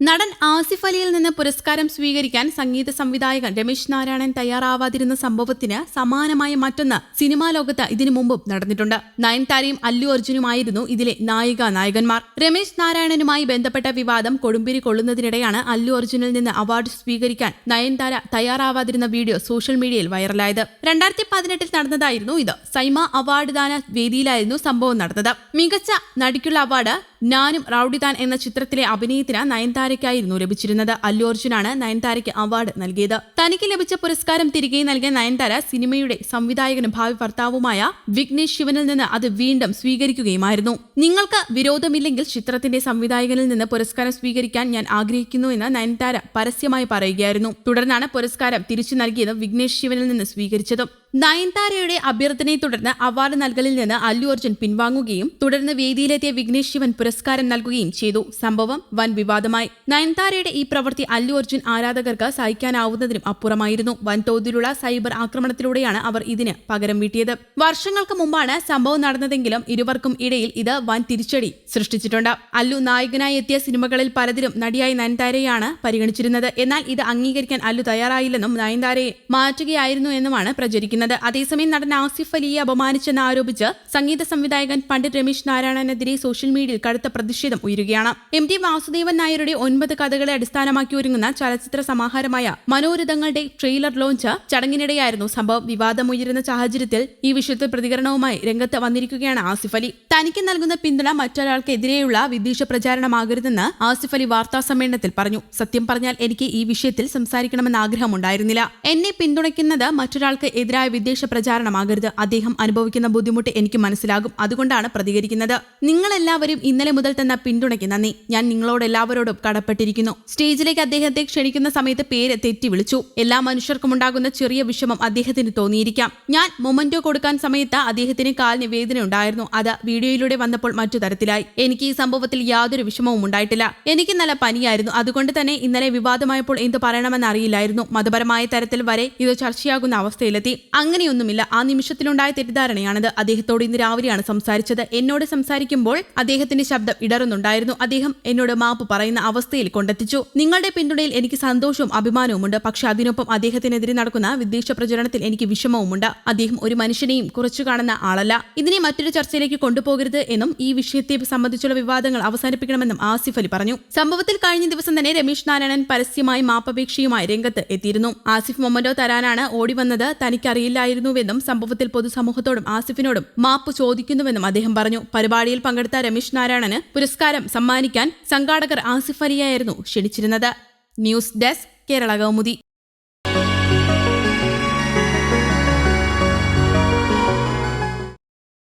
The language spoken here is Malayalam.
നടൻ ആസിഫ് അലിയിൽ നിന്ന് പുരസ്കാരം സ്വീകരിക്കാൻ സംഗീത സംവിധായകൻ രമേശ് നാരായണൻ തയ്യാറാവാതിരുന്ന സംഭവത്തിന് സമാനമായ മറ്റൊന്ന് സിനിമാ ലോകത്ത് ഇതിനു മുമ്പും നടന്നിട്ടുണ്ട്. നയൻതാരയും അല്ലു അർജുനുമായിരുന്നു ഇതിലെ നായിക നായകന്മാർ. രമേശ് നാരായണനുമായി ബന്ധപ്പെട്ട വിവാദം കൊടുമ്പിരി കൊള്ളുന്നതിനിടെയാണ് അല്ലു അർജുനിൽ നിന്ന് അവാർഡ് സ്വീകരിക്കാൻ നയൻതാര തയ്യാറാവാതിരുന്ന വീഡിയോ സോഷ്യൽ മീഡിയയിൽ വൈറലായത്. രണ്ടായിരത്തി പതിനെട്ടിൽ നടന്നതായിരുന്നു ഇത്. സൈമ അവാർഡ് ദാന വേദിയിലായിരുന്നു സംഭവം നടന്നത്. മികച്ച നടിക്കുള്ള അവാർഡ് നാനും റൌഡിതാൻ എന്ന ചിത്രത്തിലെ അഭിനയത്തിന് നയൻതാരയ്ക്കായിരുന്നു ലഭിച്ചിരുന്നത്. അല്ലു അർജുനാണ് നയൻതാരയ്ക്ക് അവാർഡ് നൽകിയത്. തനിക്ക് ലഭിച്ച പുരസ്കാരം തിരികെ നൽകിയ നയൻതാര സിനിമയുടെ സംവിധായകനും ഭാവി ഭർത്താവുമായ വിഘ്നേഷ് ശിവനിൽ നിന്ന് അത് വീണ്ടും സ്വീകരിക്കുകയുമായിരുന്നു. നിങ്ങൾക്ക് വിരോധമില്ലെങ്കിൽ ചിത്രത്തിന്റെ സംവിധായകനിൽ നിന്ന് പുരസ്കാരം സ്വീകരിക്കാൻ ഞാൻ ആഗ്രഹിക്കുന്നു എന്ന് നയൻതാര പരസ്യമായി പറയുകയായിരുന്നു. തുടർന്നാണ് പുരസ്കാരം തിരിച്ചു നൽകിയത് വിഘ്നേഷ് ശിവനിൽ നിന്ന് സ്വീകരിച്ചതും. നയൻതാരയുടെ അഭ്യർത്ഥനയെ തുടർന്ന് അവാർഡ് നൽകലിൽ നിന്ന് അല്ലു അർജുൻ പിൻവാങ്ങുകയും തുടർന്ന് വേദിയിലെത്തിയ വിഘ്നേഷ് ശിവൻ പുരസ്കാരം നൽകുകയും ചെയ്തു. സംഭവം വൻ വിവാദമായി. നയൻതാരയുടെ ഈ പ്രവൃത്തി അല്ലു അർജുൻ ആരാധകർക്ക് സഹിക്കാനാവുന്നതിനും അപ്പുറമായിരുന്നു. വൻതോതിലുള്ള സൈബർ ആക്രമണത്തിലൂടെയാണ് അവർ ഇതിന് പകരം വീട്ടിയത്. വർഷങ്ങൾക്ക് മുമ്പാണ് സംഭവം നടന്നതെങ്കിലും ഇരുവർക്കും ഇടയിൽ ഇത് വൻ തിരിച്ചടി സൃഷ്ടിച്ചിട്ടുണ്ട്. അല്ലു നായകനായി എത്തിയ സിനിമകളിൽ പലതിലും നടിയായി നയൻതാരയാണ് പരിഗണിച്ചിരുന്നത്. എന്നാൽ ഇത് അംഗീകരിക്കാൻ അല്ലു തയ്യാറായില്ലെന്നും നയൻതാരയെ മാറ്റുകയായിരുന്നു എന്നുമാണ് പ്രചരിക്കുന്നത്. അതേസമയം നടൻ ആസിഫ് അലിയെ അപമാനിച്ചെന്ന് ആരോപിച്ച് സംഗീത സംവിധായകൻ പണ്ഡിറ്റ് രമേശ് നാരായണനെതിരെ സോഷ്യൽ മീഡിയയിൽ കടുത്ത പ്രതിഷേധം ഉയരുകയാണ്. എം ടി വാസുദേവൻ നായരുടെ ഒൻപത് കഥകളെ അടിസ്ഥാനമാക്കി ഒരുങ്ങുന്ന ചലച്ചിത്ര സമാഹാരമായ മനോരഥങ്ങളുടെ ട്രെയിലർ ലോഞ്ച് ചടങ്ങിനിടെയായിരുന്നു സംഭവം. വിവാദമുയരുന്ന സാഹചര്യത്തിൽ ഈ വിഷയത്തിൽ പ്രതികരണവുമായി രംഗത്ത് വന്നിരിക്കുകയാണ് ആസിഫ് അലി. തനിക്ക് നൽകുന്ന പിന്തുണ മറ്റൊരാൾക്കെതിരെയുള്ള വിദ്വേഷ പ്രചാരണമാകരുതെന്ന് ആസിഫ് അലി വാർത്താ സമ്മേളനത്തിൽ പറഞ്ഞു. സത്യം പറഞ്ഞാൽ എനിക്ക് ഈ വിഷയത്തിൽ സംസാരിക്കണമെന്ന് ആഗ്രഹമുണ്ടായിരുന്നില്ല. എന്നെ പിന്തുണയ്ക്കുന്നത് മറ്റൊരാൾക്ക് എതിരായ വിദ്വേഷ പ്രചാരണമാകരുത്. അദ്ദേഹം അനുഭവിക്കുന്ന ബുദ്ധിമുട്ട് എനിക്ക് മനസ്സിലാകും. അതുകൊണ്ടാണ് പ്രതികരിക്കുന്നത്. നിങ്ങളെല്ലാവരും ഇന്നലെ മുതൽ തന്ന പിന്തുണയ്ക്ക് നന്ദി. ഞാൻ നിങ്ങളോട് എല്ലാവരോടും കടപ്പെട്ടിരിക്കുന്നു. സ്റ്റേജിലേക്ക് അദ്ദേഹത്തെ ക്ഷണിക്കുന്ന സമയത്ത് പേര് തെറ്റി വിളിച്ചു. എല്ലാ മനുഷ്യർക്കും ഉണ്ടാകുന്ന ചെറിയ വിഷമം അദ്ദേഹത്തിന് തോന്നിയിരിക്കാം. ഞാൻ മൊമന്റോ കൊടുക്കാൻ സമയത്ത് അദ്ദേഹത്തിന് കാലിന് വേദന ഉണ്ടായിരുന്നു. അത് വീഡിയോയിലൂടെ വന്നപ്പോൾ മറ്റു തരത്തിലായി. എനിക്ക് ഈ സംഭവത്തിൽ യാതൊരു വിഷമവും ഉണ്ടായിട്ടില്ല. എനിക്ക് നല്ല പനിയായിരുന്നു. അതുകൊണ്ട് തന്നെ ഇന്നലെ വിവാദമായപ്പോൾ എന്ത് പറയണമെന്ന് അറിയില്ലായിരുന്നു. മതപരമായ തരത്തിൽ വരെ ഇത് ചർച്ചയാകുന്ന അവസ്ഥയിലെത്തി. അങ്ങനെയൊന്നുമില്ല. ആ നിമിഷത്തിലുണ്ടായ തെറ്റിദ്ധാരണയാണിത്. അദ്ദേഹത്തോട് ഇന്ന് രാവിലെയാണ് സംസാരിച്ചത്. എന്നോട് സംസാരിക്കുമ്പോൾ അദ്ദേഹത്തിന്റെ ശബ്ദം ഇടറുന്നുണ്ടായിരുന്നു. അദ്ദേഹം എന്നോട് മാപ്പ് പറയുന്ന അവസ്ഥയിൽ കൊണ്ടെത്തിച്ചു. നിങ്ങളുടെ പിന്തുണയിൽ എനിക്ക് സന്തോഷവും അഭിമാനവുമുണ്ട്. പക്ഷെ അതിനൊപ്പം അദ്ദേഹത്തിനെതിരെ നടക്കുന്ന വിദ്വേഷ പ്രചരണത്തിൽ എനിക്ക് വിഷമവുമുണ്ട്. അദ്ദേഹം ഒരു മനുഷ്യനെയും കുറച്ചു കാണുന്ന ആളല്ല. ഇതിനെ മറ്റൊരു ചർച്ചയിലേക്ക് കൊണ്ടുപോകരുത് എന്നും ഈ വിഷയത്തെ സംബന്ധിച്ചുള്ള വിവാദങ്ങൾ അവസാനിപ്പിക്കണമെന്നും ആസിഫ് അലി പറഞ്ഞു. സംഭവത്തിൽ കഴിഞ്ഞ ദിവസം തന്നെ രമേശ് നാരായണൻ പരസ്യമായി മാപ്പപേക്ഷയുമായി രംഗത്ത് എത്തിയിരുന്നു. ആസിഫ് മൊമന്റോ തരാനാണ് ഓടി വന്നത്. തനിക്കറിയില്ലായിരുന്നുവെന്നും സംഭവത്തിൽ പൊതുസമൂഹത്തോടും ആസിഫിനോടും മാപ്പ് ചോദിക്കുന്നുവെന്നും അദ്ദേഹം പറഞ്ഞു. പരിപാടിയിൽ പങ്കെടുത്ത രമേശ് നാരായണന് പുരസ്കാരം സമ്മാനിക്കാൻ സംഘാടകർ ആസിഫ് അലിയായിരുന്നു ക്ഷണിച്ചിരുന്നത്. News desk Kerala Kaumudi.